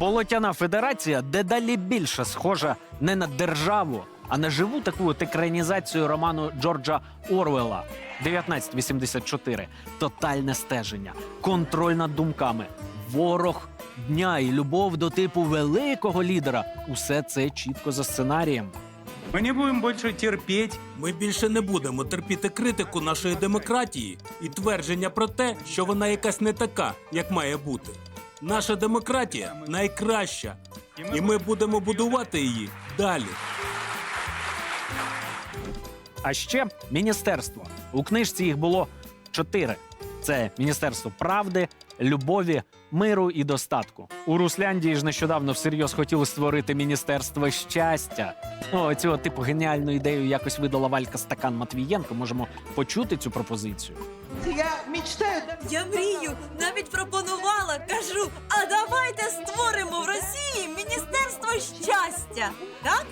Болотяна федерація дедалі більше схожа не на державу, а на живу таку от екранізацію роману Джорджа Орвела 1984. Тотальне стеження, контроль над думками, ворог дня і любов до типу великого лідера. Усе це чітко за сценарієм. Мы не будем больше терпеть. Ми більше не будемо терпіти критику нашої демократії і твердження про те, що вона якась не така, як має бути. Наша демократія найкраща, і ми будемо будувати її далі. А ще міністерство. У книжці їх було чотири: це Міністерство правди, любові, миру і достатку. У Русляндії ж нещодавно всерйоз хотіли створити міністерство щастя. Ну, цього типу геніальну ідею якось видала Валька Стакан Матвієнко. Можемо почути цю пропозицію. Я мечтаю Я мрію, навіть пропонувала, кажу, а давайте створимо в Росії Міністерство щастя. Так?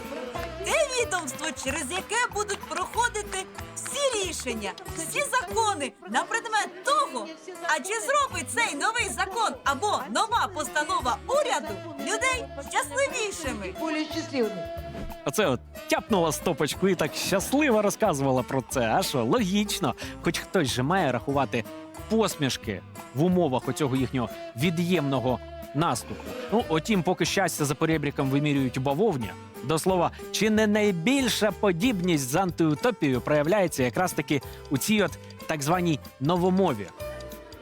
Те відомство, через яке будуть проходити всі рішення, всі закони на предмет того, а чи зробить цей новий закон або нова постанова уряду людей щасливішими. более счастливыми. Оце от тяпнула стопочку і так щасливо розказувала про це. А що, логічно, хоч хтось же має рахувати посмішки в умовах оцього їхнього від'ємного наступу. Ну, отім, поки щастя за поребріком вимірюють у бавовні. До слова, чи не найбільша подібність з антиутопією проявляється якраз таки у цій от так званій новомові.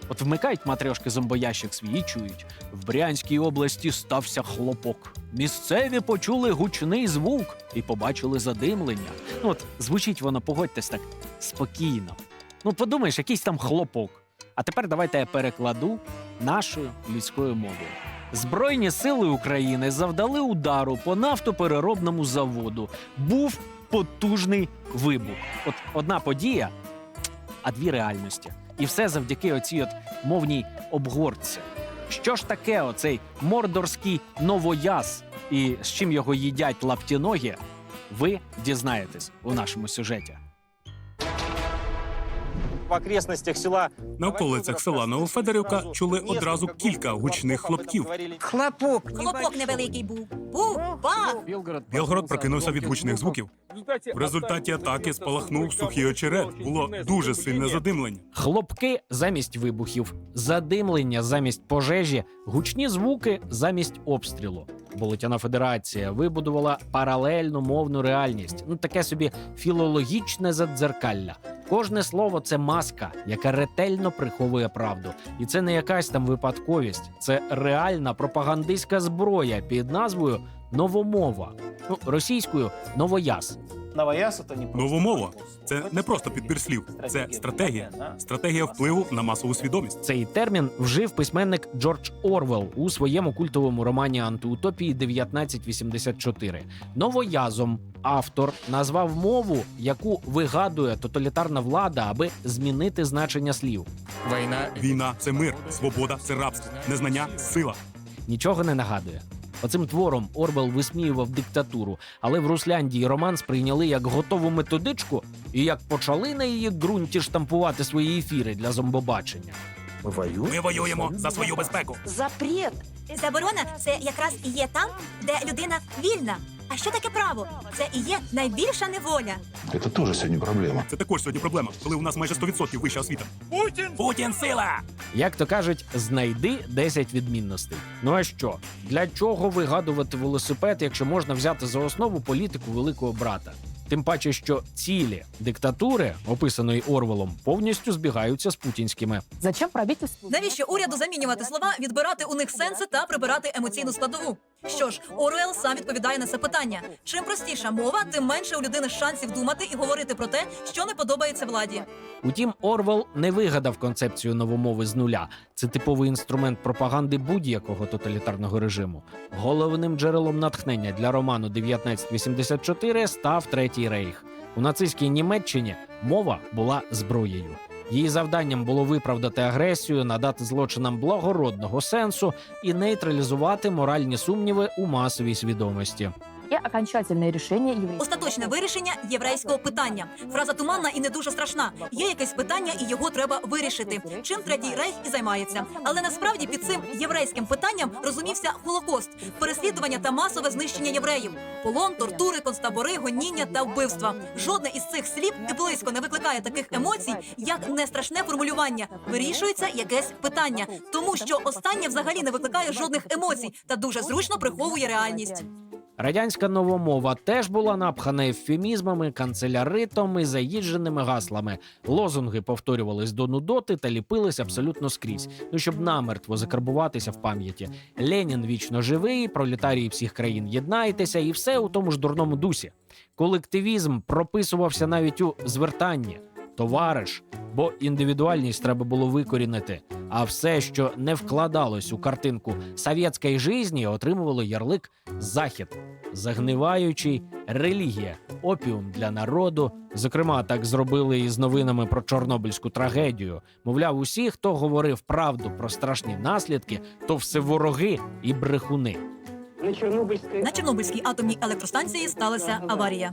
От вмикають матрьошки зомбоящик свій чують. В Брянській області стався хлопок. Місцеві почули гучний звук і побачили задимлення. Ну от звучить воно, погодьтесь так спокійно. Ну, подумаєш, якийсь там хлопок. А тепер давайте я перекладу нашою людською мовою. Збройні сили України завдали удару по нафтопереробному заводу. Був потужний вибух. От одна подія, а дві реальності. І все завдяки оцій от мовній обгорці. Що ж таке оцей мордорський новояз і з чим його їдять лаптіногі, ви дізнаєтесь у нашому сюжеті. В окрестностях села На околицях села Новофедорівка чули одразу кілька гучних хлопків. Хлопок. Хлопок невеликий був. Був, бах! Білгород прокинувся від гучних звуків. В результаті атаки спалахнув сухий очерет. Було дуже сильне задимлення. Хлопки замість вибухів, задимлення замість пожежі, гучні звуки замість обстрілу. Болотяна Федерація вибудувала паралельну мовну реальність. Ну таке собі філологічне задзеркалля. Кожне слово це маска, яка ретельно приховує правду. І це не якась там випадковість, це реальна пропагандистська зброя під назвою новомова. Ну, російською новояз. Новояз это не просто Новомова це не просто підбір слів, це стратегія. Стратегія впливу на масову свідомість. Цей термін вжив письменник Джордж Орвел у своєму культовому романі Антиутопії 1984. Новоязом автор назвав мову, яку вигадує тоталітарна влада, аби змінити значення слів. Війна, Війна це мир, свобода це рабство, незнання сила. Нічого не нагадує. Оцим твором Орвел висміював диктатуру, але в Русляндії роман сприйняли як готову методичку і як почали на її ґрунті штампувати свої ефіри для зомбобачення. Ми воюємо за свою безпеку. Запрет. Заборона це якраз і є там, де людина вільна. А що таке право? Це і є найбільша неволя. Это тоже сегодня проблема. Це також сьогодні проблема, коли у нас майже 100% вища освіта. Путін! Путін сила! Як то кажуть, знайди 10 відмінностей. Ну а що? Для чого вигадувати велосипед, якщо можна взяти за основу політику великого брата? Тим паче, що цілі диктатури, описаної Орвелом, повністю збігаються з путінськими. Зачем правительству? Навіщо уряду замінювати слова, відбирати у них сенси та прибирати емоційну складову? Що ж, Оруел сам відповідає на це питання. Чим простіша мова, тим менше у людини шансів думати і говорити про те, що не подобається владі. Утім, Орвел не вигадав концепцію новомови з нуля. Це типовий інструмент пропаганди будь-якого тоталітарного режиму. Головним джерелом натхнення для роману 1984 став Третій Рейх. У нацистській Німеччині мова була зброєю. Її завданням було виправдати агресію, надати злочинам благородного сенсу і нейтралізувати моральні сумніви у масовій свідомості. И окончательное решение еврейского Остаточне вирішення єврейського питання. Фраза туманна і не дуже страшна. Є якесь питання, і його треба вирішити. Чим третій рейх і займається. Але насправді під цим єврейським питанням розумівся Холокост, переслідування та масове знищення євреїв, полон, тортури, концтабори, гоніння та вбивства. Жодне із цих слів і близько не викликає таких емоцій, як нестрашне формулювання. Вирішується якесь питання, тому що останнє взагалі не викликає жодних емоцій та дуже зручно приховує реальність. Радянська новомова теж була напхана ефемізмами, канцеляритом і заїждженими гаслами. Лозунги повторювались до нудоти та ліпились абсолютно скрізь. Ну щоб намертво закарбуватися в пам'яті. Ленін вічно живий, пролетарії всіх країн єднайтеся, і все у тому ж дурному дусі. Колективізм прописувався навіть у звертанні. Товариш, бо індивідуальність треба було викорінити. А все, що не вкладалось у картинку совєтської житті, отримувало ярлик Захід, загниваючий релігія, опіум для народу. Зокрема, так зробили і з новинами про Чорнобильську трагедію. Мовляв, усі, хто говорив правду про страшні наслідки, то все вороги і брехуни. На Чорнобильській атомній електростанції сталася аварія.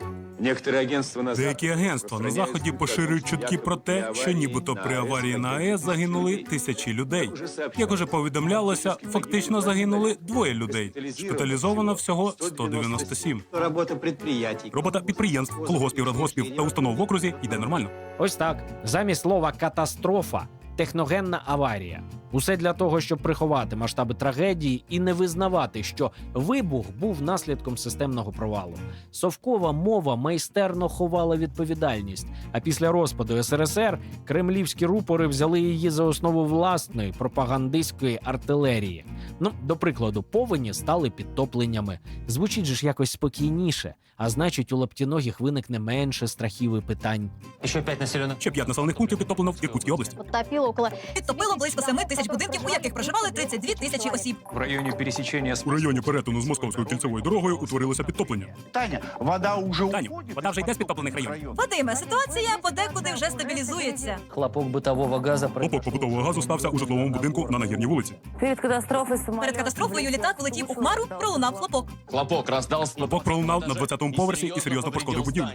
Деякі агентства на заході поширюють чутки про те, що нібито при аварії на АЕС загинули тисячі людей. Як уже повідомлялося, фактично загинули двоє людей. Шпиталізовано всього 197. Робота предприятий. Робота підприємств, колгоспів, радгоспів та установ в окрузі йде нормально. Ось так. Замість слова катастрофа. Техногенна аварія. Усе для того, щоб приховати масштаби трагедії і не визнавати, що вибух був наслідком системного провалу. Совкова мова майстерно ховала відповідальність. А після розпаду СРСР кремлівські рупори взяли її за основу власної пропагандистської артилерії. Ну, до прикладу, повені стали підтопленнями. Звучить же ж якось спокійніше, а значить, у лаптіногих виникне менше страхів і питань. Еще пять населенных Ще п'ять населених пунктів підтоплено в Іркутській області. Подтопило около Підтопило близько 7 тисяч будинків, у яких проживали 32 тисячі осіб. в районе пересечения с У районі перетину з московською кільцевою дорогою утворилося підтоплення. Таня, вода уже Таню, вода вже йде з підтоплених районів. Вадиме, ситуація подекуди вже стабілізується. Хлопок бытового газа Опок побутового газу стався у житловому будинку на нагірній вулиці. перед катастрофой самолет. Перед катастрофою літак влетів у хмару, пролунав хлопок. Хлопок раздался. Хлопок пролунав на 20-му поверсі і серйозно пошкодив будівлю.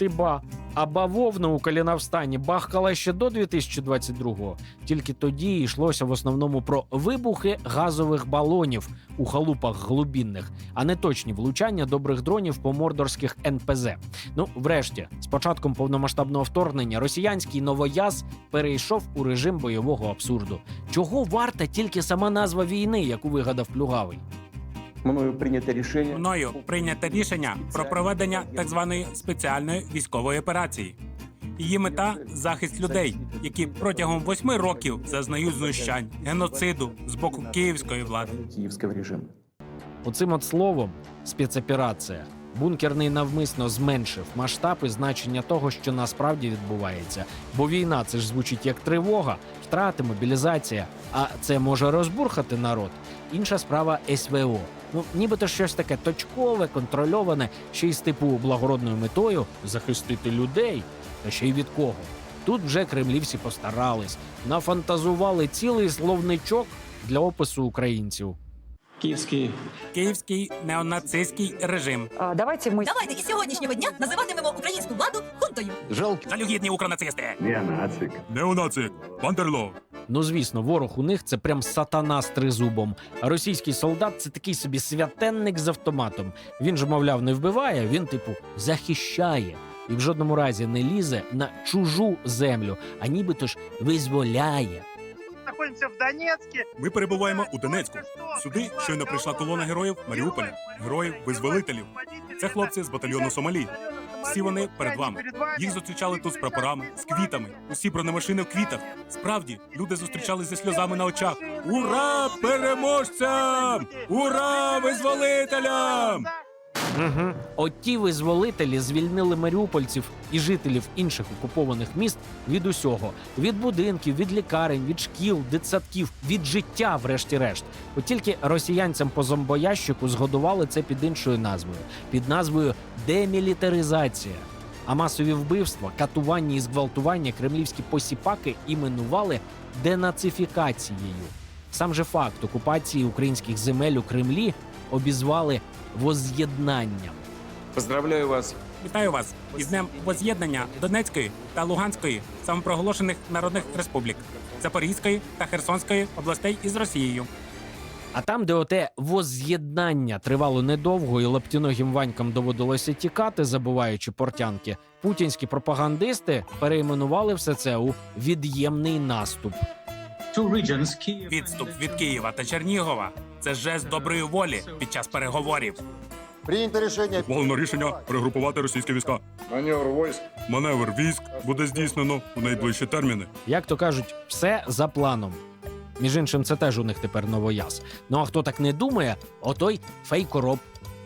Ти ба. А бавовна у Каліновстані бахкала ще до 2022-го. Тільки тоді йшлося в основному про вибухи газових балонів у халупах глубінних, а не точні влучання добрих дронів по мордорських НПЗ. Ну, врешті, з початком повномасштабного вторгнення росіянський новояз перейшов у режим бойового абсурду. Чого варта тільки сама назва війни, яку вигадав плюгавий? Мною прийнято рішення Мною прийнято рішення про проведення так званої спеціальної військової операції. Її мета захист людей, які протягом восьми років зазнають знущань, геноциду з боку київської влади. київського режиму. Оцим от словом спецоперація. Бункерний навмисно зменшив масштаб і значення того, що насправді відбувається. Бо війна це ж звучить як тривога, втрати, мобілізація. А це може розбурхати народ. Інша справа СВО. Ну, нібито щось таке точкове, контрольоване, ще й з типу благородною метою захистити людей. Та ще й від кого. Тут вже кремлівці постарались, нафантазували цілий словничок для опису українців. Київський Київський неонацистський режим. А, Давайте мы Давайте із сьогоднішнього дня називатимемо українську владу хунтою. Залюгідні укронацисти. Неонацик. Неонацик. Бандерло. Ну, звісно, ворог у них це прям сатана з тризубом. А російський солдат це такий собі святенник з автоматом. Він ж, мовляв, не вбиває, він, типу, захищає. І в жодному разі не лізе на чужу землю, а нібито ж визволяє. В Донецке. Ми перебуваємо у Донецьку. Сюди щойно прийшла колона героїв Маріуполя, героїв визволителів. Це хлопці з батальйону Сомалі. Всі вони перед вами. Їх зустрічали тут з прапорами, з квітами. Усі бронемашини в квітах. Справді, люди зустрічали зі сльозами на очах. Ура! Переможцям! Ура! Визволителям! Угу. От ті визволителі звільнили маріупольців і жителів інших окупованих міст від усього: від будинків, від лікарень, від шкіл, дитсадків, від життя, врешті-решт. От тільки росіянцям по зомбоящику згодували це під іншою назвою, під назвою демілітаризація. А масові вбивства, катування і зґвалтування кремлівські посіпаки іменували денацифікацією. Сам же факт окупації українських земель у Кремлі обізвали воз'єднанням. Поздравляю вас Вітаю вас із днем воз'єднання Донецької та Луганської самопроголошених народних республік, Запорізької та Херсонської областей із Росією. А там, де оте воз'єднання тривало недовго, і лаптіногим ванькам доводилося тікати, забуваючи портянки, путінські пропагандисти перейменували все це у від'ємний наступ. Відступ від Києва та Чернігова це жест доброї волі під час переговорів. Принято решение. Ухвалено рішення перегрупувати російські війська. Маневр войск. Маневр військ буде здійснено у найближчі терміни. Як то кажуть, все за планом. Між іншим, це теж у них тепер новояз. Ну а хто так не думає, отой фейкороб.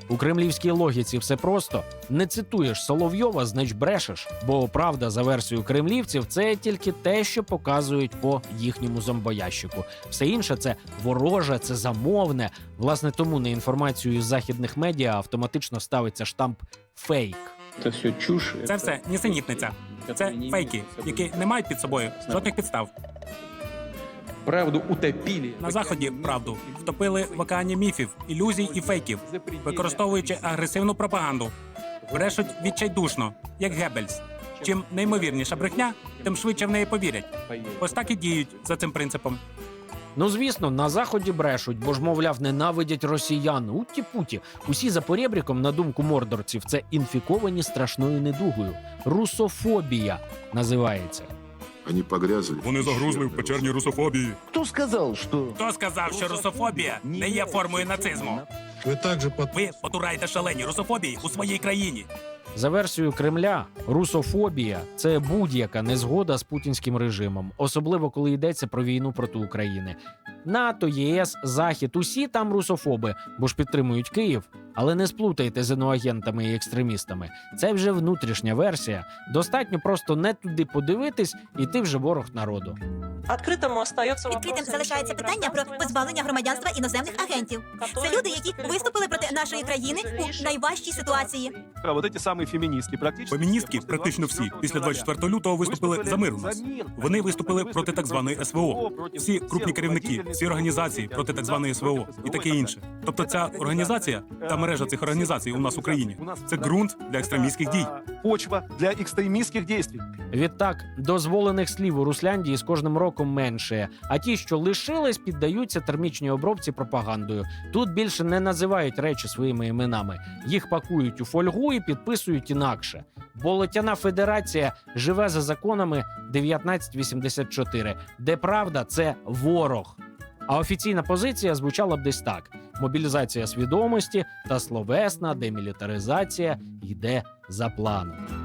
У кремлівській логіці все просто не цитуєш Соловйова, знач брешеш. Бо правда, за версією кремлівців, це тільки те, що показують по їхньому зомбоящику. Все інше це вороже, це замовне. Власне, тому на інформацію із західних медіа автоматично ставиться штамп фейк. Это все чушь. Це все нісенітниця. Це фейки, які не мають під собою жодних підстав. Правду утопили. На заході правду втопили в океані міфів, ілюзій і фейків, використовуючи агресивну пропаганду. Брешуть відчайдушно, як Геббельс. Чим неймовірніша брехня, тим швидше в неї повірять. Ось так і діють за цим принципом. Ну, звісно, на заході брешуть, бо ж, мовляв, ненавидять росіян. Утті-путі. Усі за порєбріком, на думку мордорців, це інфіковані страшною недугою. Русофобія називається. Они погрязли. Вони загрузли в печерній русофобії. Кто сказал, что... Хто сказав, що русофобія не є формою нацизму? Ви также под... Ви потураєте шалені русофобії у своїй країні. За версією Кремля, русофобія це будь-яка незгода з путінським режимом, особливо коли йдеться про війну проти України. НАТО, ЄС, Захід усі там русофоби, бо ж підтримують Київ. Але не сплутайте з іноагентами і екстремістами. Це вже внутрішня версія. Достатньо просто не туди подивитись, і ти вже ворог народу. Відкритим остається Відкритим залишається питання про позбавлення громадянства іноземних агентів. Це люди, які виступили проти нашої країни у найважчій ситуації. А вот эти самые феминистки практически... Феміністки, практично всі, після 24 лютого виступили за мир у нас. Вони виступили проти так званої СВО. Всі крупні керівники, всі організації проти так званої СВО і таке інше. Тобто, ця організація та мережа цих організацій у нас в Україні це ґрунт для екстремістських дій. Почва для экстремистских действий. Відтак, дозволених слів у Русляндії з кожним роком менше, а ті, що лишились, піддаються термічній обробці пропагандою. Тут більше не називають речі своїми іменами. Їх пакують у фольгу і підписують інакше. Болотяна федерація живе за законами 1984, де правда це ворог. А офіційна позиція звучала б десь так: мобілізація свідомості та словесна демілітаризація йде за планом.